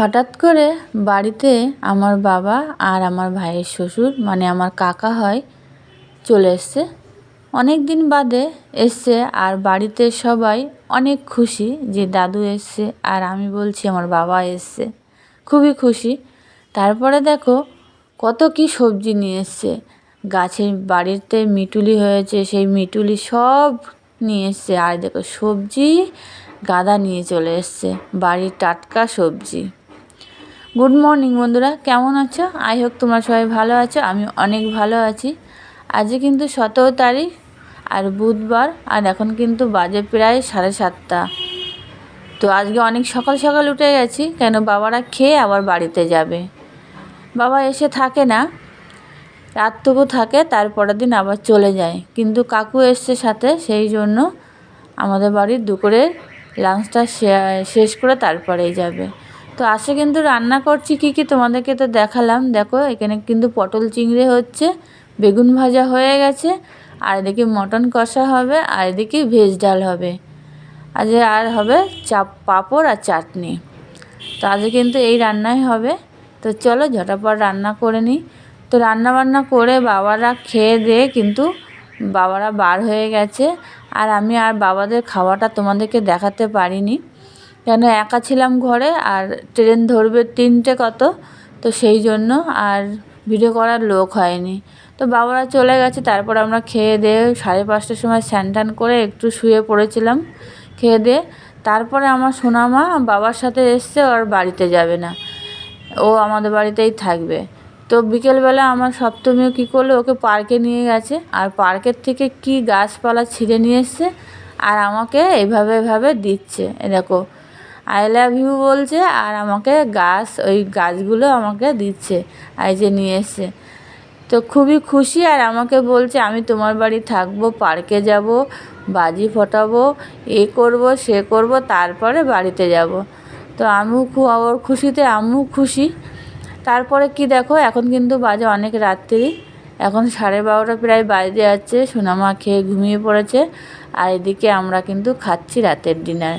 হঠাৎ করে বাড়িতে আমার বাবা আর আমার ভাইয়ের শ্বশুর মানে আমার কাকা হয়, চলে এসছে। অনেক দিন বাদে এসছে আর বাড়িতে সবাই অনেক খুশি যে দাদু এসছে আর আমি বলছি আমার বাবা এসছে। খুবই খুশি। তারপরে দেখো কত কি সবজি নিয়ে এসছে। গাছের বাড়িতে মিটুলি হয়েছে, সেই মিটুলি সব নিয়ে এসছে। আর দেখো সবজি, গাদা নিয়ে চলে এসছে। বাড়ির টাটকা সবজি। গুড মর্নিং বন্ধুরা। কেমন আছো? আই হোক তোমরা সবাই ভালো আছো। আমি অনেক ভালো আছি। আজকে কিন্তু সতেরো তারিখ আর বুধবার, আর এখন কিন্তু বাজে প্রায় সাড়ে সাতটা। তো আজকে অনেক সকাল সকাল উঠে গেছি, কেন বাবারা খেয়ে আবার বাড়িতে যাবে। বাবা এসে থাকে না, রাতটুকু থাকে, তারপরের দিন আবার চলে যায়। কিন্তু কাকু এসছে সাথে, সেই জন্য আমাদের বাড়ির দুপুরে লাঞ্চটা শেষ করে তারপরেই যাবে। তো আসে কিন্তু রান্না করছি, কী কী তোমাদেরকে তো দেখালাম। দেখো, এখানে কিন্তু পটল চিংড়ি হচ্ছে, বেগুন ভাজা হয়ে গেছে, আর এদিকে মটন কষা হবে, আর এদিকে ভেজ ডাল হবে। আজ আর হবে চাপ, পাঁপড় আর চাটনি। তো আজকে কিন্তু এই রান্নাই হবে। তো চলো ঝটাপট রান্না করে নিই। তো রান্না বান্না করে বাবারা খেয়ে দিয়ে কিন্তু বাবারা বার হয়ে গেছে, আর আমি আর বাবাদের খাওয়াটা তোমাদেরকে দেখাতে পারিনি। কেন একা ছিলাম ঘরে আর ট্রেন ধরবে তিনটে কত? তো সেই জন্য আর ভিডিও করার লোক হয়নি। তো বাবারা চলে গেছে, তারপর আমরা খেয়ে দিয়ে সাড়ে পাঁচটার সময় স্যান ট্যান করে একটু শুয়ে পড়েছিলাম খেয়ে দিয়ে। তারপরে আমার সোনামা বাবার সাথে এসছে, ওর বাড়িতে যাবে না। ও আমাদের বাড়িতেই থাকবে। তো বিকেলবেলা আমার সপ্তমীও কী করল, ওকে পার্কে নিয়ে গেছে। আর পার্কের থেকে কি গাছপালা ছিঁড়ে নিয়ে এসছে আর আমাকে এভাবে এভাবে দিচ্ছে। এ দেখো আই লাভ ইউ বলছে আর আমাকে গাছ, ওই গাছগুলো আমাকে দিচ্ছে, এই যে নিয়ে এসছে। তো খুবই খুশি আর আমাকে বলছে, আমি তোমার বাড়ি থাকব, পার্কে যাব, বাজি ফোটাবো, এ করব, সে করব, তারপরে বাড়িতে যাব। তো আমিও খুব খুশিতে আমিও খুশি। তারপরে কি দেখো, এখন কিন্তু বাজে অনেক রাত্রি। এখন সাড়ে বারোটা প্রায় বাজে যাচ্ছে, সোনামা খেয়ে ঘুমিয়ে পড়েছে। আর এদিকে আমরা কিন্তু খাচ্ছি রাতের ডিনার